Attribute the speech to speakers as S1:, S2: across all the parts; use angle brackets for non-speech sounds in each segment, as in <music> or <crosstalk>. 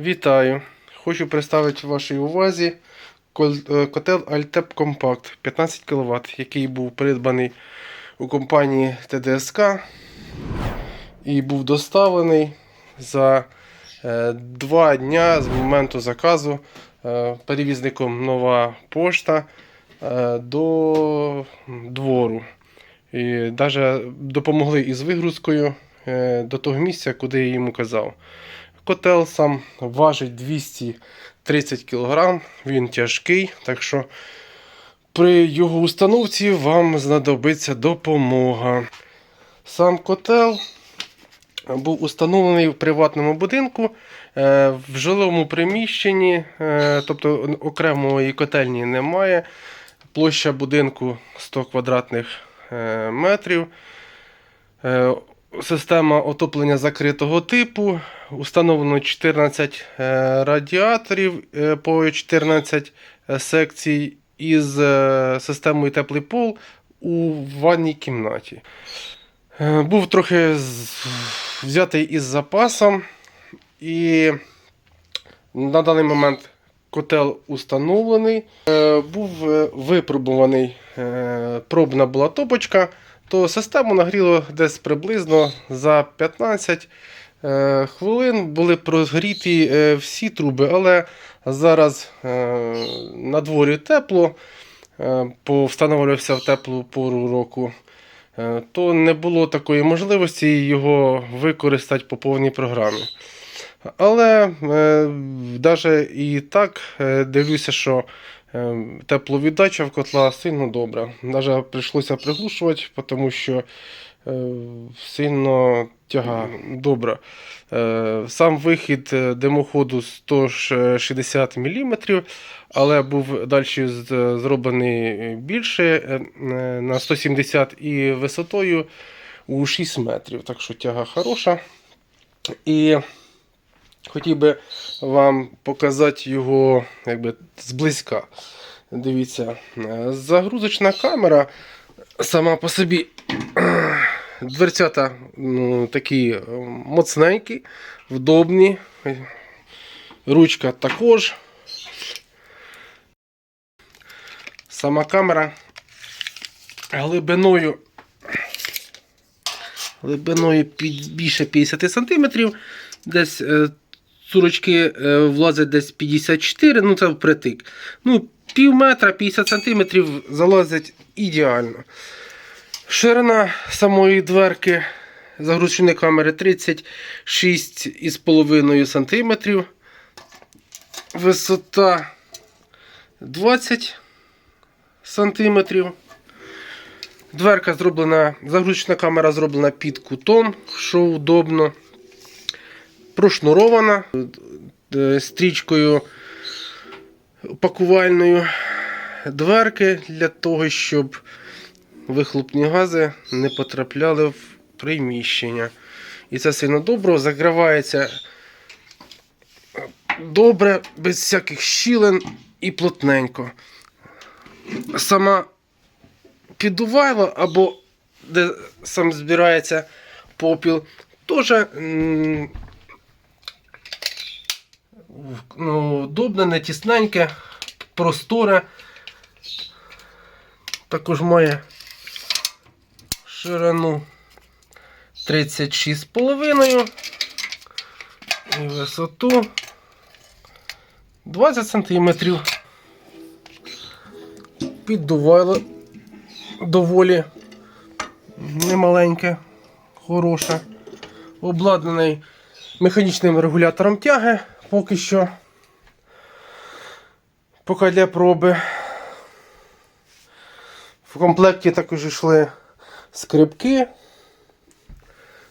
S1: Вітаю! Хочу представити вашій увазі е, котел Altep Compact 15 кВт, який був придбаний у компанії ТДСК і був доставлений за е, два дня з моменту заказу е, перевізником нова пошта до двору. І навіть допомогли із вигрузкою до того місця, куди я йому казав. Котел сам важить 230 кг, він тяжкий, так що при його установці вам знадобиться допомога. Сам котел був установлений в приватному будинку е, в жилому приміщенні, е, тобто окремої котельні немає. Площа будинку 100 квадратних е, метрів. Е, Система отоплення закритого типу. Установлено 14 е, радіаторів е, по 14 секцій із е, системою теплий пол у ванній кімнаті. Е, Був трохи взятий із запасом, і на даний момент котел установлений. Е, Був е, випробуваний е, пробна була топочка, то систему нагріло десь приблизно за 15 е, хвилин. Були прогріті е, всі труби, але зараз е, на дворі тепло, повстановлювався в теплу пору року. То не було такої можливості його використати по повній програмі. Але навіть і так дивлюся, що тепловіддача в котла сильно добра. Навіть прийшлося приглушувати, тому що е, сильно тяга добра. Е, Сам вихід е, димоходу 160 мм, але був далі зроблений більше на 170 і висотою у 6 метрів. Так що тяга хороша. І хотів би вам показати його якби, зблизька. Дивіться, е, загрузочна камера сама по собі <clears throat> дверцята ну, такі е, моцненькі, вдобні. Ручка також. Сама камера глибиною глибиною більше 50 см. Десь цурочки е, десь 54 ну це впритик. Ну, пів метра 50 см залазять ідеально. Ширина самої дверки загрузчної камери 36,5 см. Висота 20 см. Дверка зроблена, загрузочна камера зроблена під кутом, що удобно. Прошнурована е, стрічкою пакувальною дверки для того, щоб вихлопні гази не потрапляли в приміщення. І це сильно добре, закривається добре, без всяких щілин і плотненько. Сама піддувайло або де сам збирається попіл, теж ну, удобне, не тісненьке, просторе. Також має ширину 36,5 і висоту 20 см. Піддувайло доволі немаленьке, хороше. Обладнаний механічним регулятором тяги поки що. Поки для проби. В комплекті також йшли скрипки.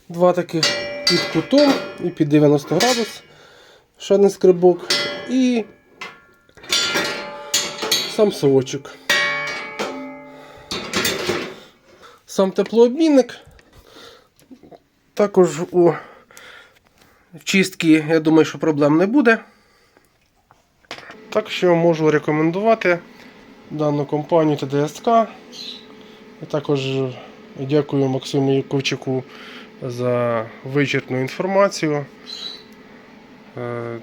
S1: Два таких під кутом і під 90 градус. Ще один скрибок. І сам совочок. Сам теплообмінник. Також у чистки, я думаю, що проблем не буде. Так що можу рекомендувати дану компанію ТДСК. І також дякую Максиму Яковчику за вичерпну інформацію. Е,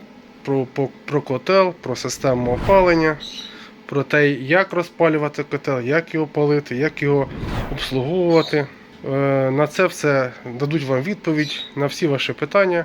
S1: про, про, про котел, про систему опалення, про те, як розпалювати котел, як його палити, як його обслуговувати. Е, На це все дадуть вам відповідь на всі ваші питання.